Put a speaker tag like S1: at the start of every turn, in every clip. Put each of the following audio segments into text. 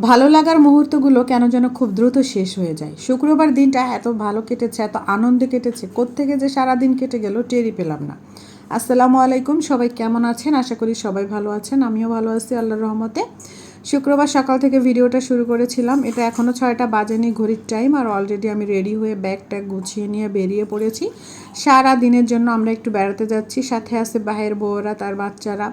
S1: ভালো লাগার মুহূর্তগুলো কেন যেন খুব দ্রুত শেষ হয়ে যায়। শুক্রবার দিনটা এত ভালো কেটেছে, এত আনন্দে কেটেছে, কোত্থেকে যে সারা দিন কেটে গেল টেরই পেলাম না। আসসালামু আলাইকুম, সবাই কেমন আছেন? আশা করি সবাই ভালো আছেন, আমিও ভালো আছি, আল্লাহর রহমতে। শুক্রবার সকাল থেকে ভিডিওটা শুরু করেছিলাম। এটা এখনও ছয়টা বাজেনি ঘড়ির টাইম আর অলরেডি আমি রেডি হয়ে ব্যাগ ট্যাগ গুছিয়ে নিয়ে বেরিয়ে পড়েছি। সারা দিনের জন্য আমরা একটু বেড়াতে যাচ্ছি। সাথে আছে বাহের বউরা, তার বাচ্চারা।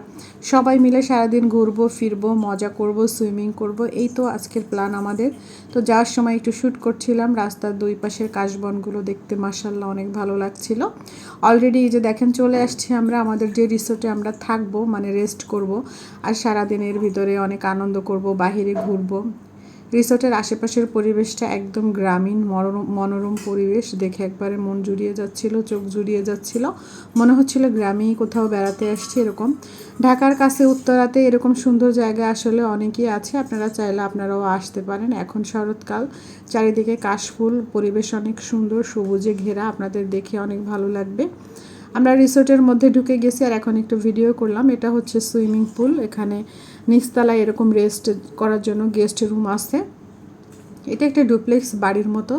S1: সবাই মিলে সারাদিন ঘুরবো, ফিরবো, মজা করব সুইমিং করব। এই তো আজকের প্ল্যান আমাদের। তো যাওয়ার সময় একটু শ্যুট করছিলাম। রাস্তার দুই পাশের কাশবনগুলো দেখতে মাসাল্লাহ অনেক ভালো লাগছিল। অলরেডি এই যে দেখেন, চলে আসছি আমরা। আমাদের যে রিসোর্টে আমরা থাকব মানে রেস্ট করব। আর সারাদিনের ভিতরে অনেক আনন্দ করব, বাহিরে ঘুরবো। রিসোর্টের আশেপাশের পরিবেশটা একদম গ্রামীণ মনোরম পরিবেশ। দেখে একবারে মন জুড়িয়ে যাচ্ছিল, চোখ জুড়িয়ে যাচ্ছিল। মনে হচ্ছিল গ্রামেই কোথাও বেড়াতে আসছি এরকম। ঢাকার কাছে উত্তরাতে এরকম সুন্দর জায়গা আসলে অনেকেই আছে, আপনারা চাইলে আপনারাও আসতে পারেন। এখন শরৎকাল, চারিদিকে কাশফুল, পরিবেশ অনেক সুন্দর, সবুজে ঘেরা, আপনাদের দেখে অনেক ভালো লাগবে। আমরা রিসোর্টের মধ্যে ঢুকে গেছি আর এখন একটু ভিডিও করলাম। এটা হচ্ছে সুইমিং পুল এখানে নিচতলায় এরকম রেস্ট করার জন্য গেস্ট রুম আছে। এটা একটা ডুপ্লেক্স বাড়ির মতো।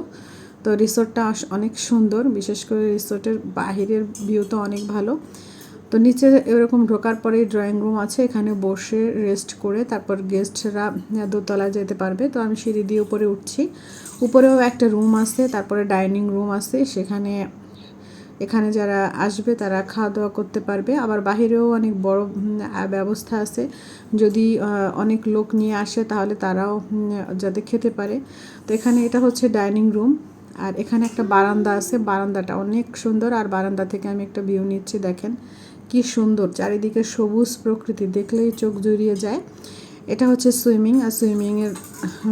S1: তো রিসোর্টটা অনেক সুন্দর, বিশেষ করে রিসোর্টের বাহিরের ভিউ তো অনেক ভালো। তো নিচে এরকম ঢোকার পরে ড্রয়িং রুম আছে, এখানে বসে রেস্ট করে তারপর গেস্টরা দোতলায় যেতে পারবে। তো আমি সিঁড়ি দিয়ে উপরে উঠছি। উপরেও একটা রুম আছে, তারপরে ডাইনিং রুম আছে, সেখানে এখানে যারা আসবে তারা খাওয়া দাওয়া করতে পারবে। আবার বাহিরেও অনেক বড় ব্যবস্থা আছে। যদি অনেক লোক নিয়ে আসে তাহলে তারাও যাতে খেতে পারে। তো এখানে এটা হচ্ছে ডাইনিং রুম। আর এখানে একটা বারান্দা আছে। বারান্দাটা অনেক সুন্দর। আর বারান্দা থেকে আমি একটা ভিউ নিচ্ছি, দেখেন। কি সুন্দর। চারিদিকে সবুজ প্রকৃতি। দেখলেই চোখ জুড়িয়ে যায়। এটা হচ্ছে সুইমিং, আর সুইমিংয়ের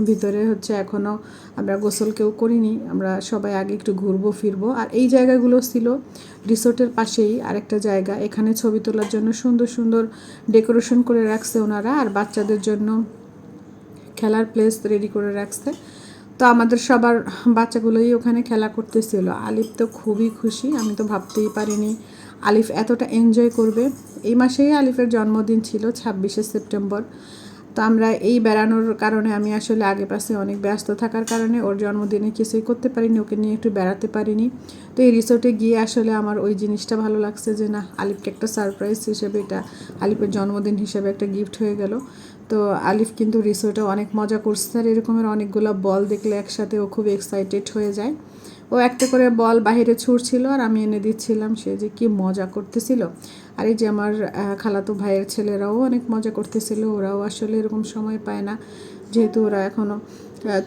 S1: ভিতরে হচ্ছে এখনও আমরা গোসল কেউ করিনি, আমরা সবাই আগে একটু ঘুরবো, ফিরবো। আর এই জায়গাগুলো ছিল রিসোর্টের পাশেই, আরেকটা জায়গা। এখানে ছবি তোলার জন্য সুন্দর সুন্দর ডেকোরেশন করে রাখছে ওনারা, আর বাচ্চাদের জন্য খেলার প্লেস রেডি করে রাখছে। তো আমাদের সবার বাচ্চাগুলোই ওখানে খেলা করতেছিল। আলিফ তো খুবই খুশি, আমি তো ভাবতেই পারিনি আলিফ এতটা এনজয় করবে। এই মাসেই আলিফের জন্মদিন ছিল, ছাব্বিশে সেপ্টেম্বর। তো আমরা এই বেড়ানোর কারণে আমি আসলে আগে পাশে অনেক ব্যস্ত থাকার কারণে ওর জন্মদিনে কিছুই করতে পারিনি, ওকে নিয়ে একটু বেড়াতে পারিনি। তো এই রিসোর্টে গিয়ে আসলে আমার ওই জিনিসটা ভালো লাগছে যে, না, আলিফকে একটা সারপ্রাইজ হিসেবে এটা আলিফের জন্মদিন হিসেবে একটা গিফট হয়ে গেল। তো আলিফ কিন্তু রিসোর্টে অনেক মজা করছে আর এরকমের অনেকগুলো বল দেখলে একসাথে ও খুব এক্সাইটেড হয়ে যায়। ও একটা করে বল বাহিরে ছুটছিল আর আমি এনে দিচ্ছিলাম, সে যে কি মজা করতেছিল। আর এই যে আমার খালাতো ভাইয়ের ছেলেরাও অনেক মজা করতেছিল, ওরাও আসলে এরকম সময় পায় না। যেহেতু ওরা এখনও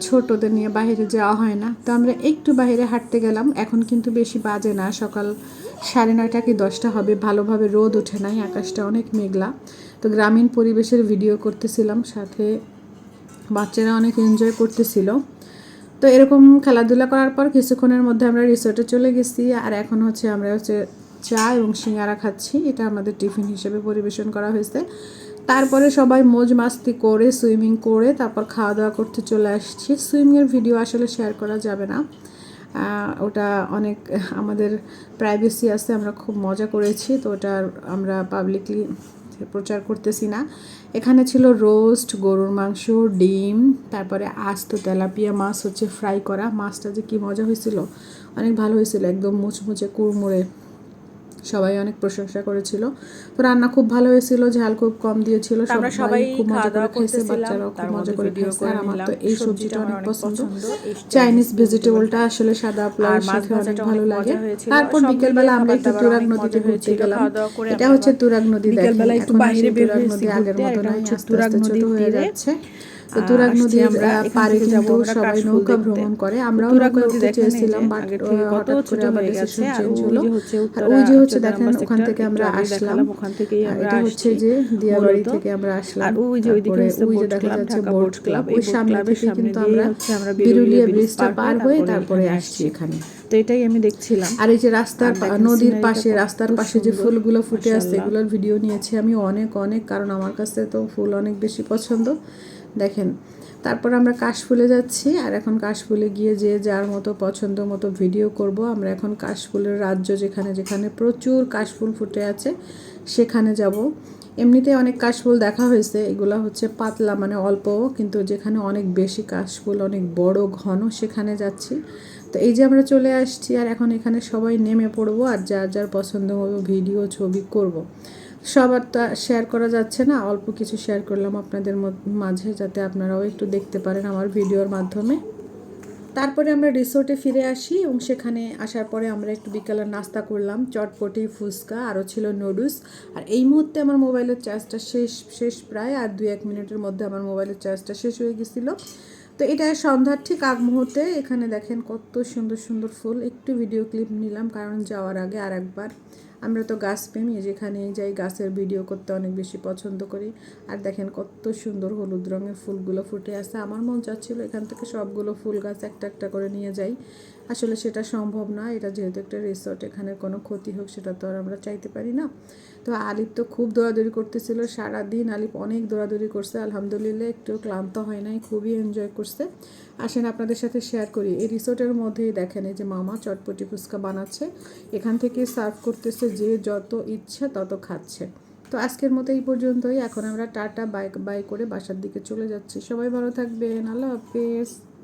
S1: ছোটদের নিয়ে বাইরে যাওয়া হয় না। তো আমরা একটু বাইরে হাঁটতে গেলাম। এখন কিন্তু বেশি বাজে না। সকাল সাড়ে নয়টা কি দশটা হবে, ভালোভাবে রোদ ওঠে নাই, আকাশটা অনেক মেঘলা। তো গ্রামীণ পরিবেশের ভিডিও করতেছিলাম, সাথে বাচ্চারা অনেক এনজয় করতেছিল। তো এরকম খেলাধুলা করার পর কিছুক্ষণের মধ্যে আমরা রিসোর্টে চলে গেছি। আর এখন হচ্ছে আমরা হচ্ছে চা এবং সিঙ্গারা খাচ্ছি। এটা আমাদের টিফিন হিসেবে পরিবেশন করা হয়েছে। তারপরে সবাই মোজ মাস্তি করে, সুইমিং করে, তারপর খাওয়া দাওয়া করতে চলে আসছি। সুইমিংয়ের ভিডিও আসলে শেয়ার করা যাবে না। ওটা অনেক, আমাদের প্রাইভেসি আছে, আমরা খুব মজা করেছি, তো ওটা আমরা পাবলিকলি প্রচার করতেছি না। এখানে ছিল রোস্ট গরুর মাংস, ডিম, তারপরে আস্ত তেলাপিয়া মাছ হচ্ছে ফ্রাই করা। মাছটা যে কী মজা হয়েছিল, অনেক ভালো হয়েছিল, একদম মুচমুচে কুড়মুড়ে। সবাই অনেক প্রশংসা করেছিল। তো রান্না খুব ভালো হয়েছিল ঝাল খুব কম দিয়েছিল সবাই খুব মজা করে খেয়েছে বাচ্চারাও খুব মজা করে খেয়েছে। আর আমার তো এই সবজিটা অনেক পছন্দ। চাইনিজ ভেজিটেবলটা আসলে সাদা পোলাওয়ের সাথে অনেক ভালো লাগে তারপর বিকেলবেলা আমরা একটু তুরাগ নদীতে ঘুরতে গেলাম। এটা হচ্ছে তুরাগ নদী বিকেলবেলা একটু বাইরে বের নদী আগের মতো আস্তে আস্তে ছোট হয়ে যাচ্ছে। তো তুরাগ নদী পারে কিন্তু সবাই নৌকা ভ্রমণ করে। আমরাও নৌকা উঠতে চেয়েছিলাম বাট হঠাৎ করে আমাদের সেশন চেঞ্জ হলো। আর ওই যে হচ্ছে দেখেন ওখান থেকে আমরা আসলাম। ওখান থেকে এটা হচ্ছে যে দিয়াবাড়ি থেকে আমরা আসলাম। ওই যে ওইদিকে ওই যে দেখা যাচ্ছে বোট ক্লাব ওই সামনে থেকে কিন্তু আমরা বিরুলিয়া ব্রিজটা পার হয়ে তারপরে আসছি। এখানে।
S2: তো এটাই আমি দেখছিলাম।
S1: আর এই যে রাস্তার নদীর পাশে রাস্তার পাশে যে ফুলগুলো ফুটে আসছে এগুলোর ভিডিও নিয়েছি আমি অনেক অনেক কারণ আমার কাছে তো ফুল অনেক বেশি পছন্দ। দেখেন তারপর আমরা কাশফুলে যাচ্ছি আর এখন কাশফুলে গিয়ে যে যার মতো পছন্দ মতো ভিডিও করব। আমরা এখন কাশফুলের রাজ্য যেখানে যেখানে প্রচুর কাশফুল ফুটে আছে সেখানে যাব। এমনিতে অনেক কাশফুল দেখা হয়েছে এগুলো হচ্ছে পাতলা মানে অল্প কিন্তু যেখানে অনেক বেশি কাশফুল অনেক বড় ঘন সেখানে যাচ্ছি। তো এই যে আমরা চলে আসছি আর এখন এখানে সবাই নেমে পড়ব আর যার যার পছন্দ হবে ভিডিও, ছবি করব। সবার তো শেয়ার করা যাচ্ছে না, অল্প কিছু শেয়ার করলাম আপনাদের মাঝে যাতে আপনারাও একটু দেখতে পারেন আমার ভিডিওর মাধ্যমে। তারপরে আমরা রিসোর্টে ফিরে আসি এবং সেখানে আসার পরে আমরা একটু বিকালের নাস্তা করলাম, চটপটি, ফুচকা, আরও ছিল নুডলস। আর এই মুহূর্তে আমার মোবাইলের চার্জটা শেষ শেষ প্রায় আর দুই এক মিনিটের মধ্যে আমার মোবাইলের চার্জটা শেষ হয়ে গেছিল। তো এটা সন্ধ্যার ঠিক আগ মুহূর্তে এখানে দেখেন কত সুন্দর সুন্দর ফুল। একটু ভিডিও ক্লিপ নিলাম, কারণ যাওয়ার আগে আর একবার আমরা তো গাছ প্রেমী যেখানেই যাই গাছের ভিডিও করতে অনেক বেশি পছন্দ করি। আর দেখেন কত সুন্দর হলুদ রঙের ফুলগুলো ফুটে আছে। আমার মন চাচ্ছিল এখান থেকে সবগুলো ফুল গাছ একটা একটা করে নিয়ে যাই। আসলে সেটা সম্ভব না, এটা যেহেতু একটা রিসোর্ট এখানে কোনো ক্ষতি হোক সেটা তো আর আমরা চাইতে পারি না। তো আলিপ তো খুব দৌড়াদৌড়ি করতেছিল, সারাদিন আলিপ অনেক দৌড়াদৌড়ি করছে। আলহামদুলিল্লাহ একটু ক্লান্ত হয় নাই, খুবই এনজয় করছে। আসেন আপনাদের সাথে শেয়ার করি। এই রিসোর্টের মধ্যেই দেখেন এই যে মামা চটপটি ফুচকা বানাচ্ছে। এখান থেকে সার্ভ করতেছে যে যত ইচ্ছে তত খাচ্ছে। তো আজকের মতো এই পর্যন্তই। এখন আমরা টাটা বাইক বাই করে বাসার দিকে চলে যাচ্ছি। সবাই ভালো থাকবেন। আল্লাহ হাফেজ।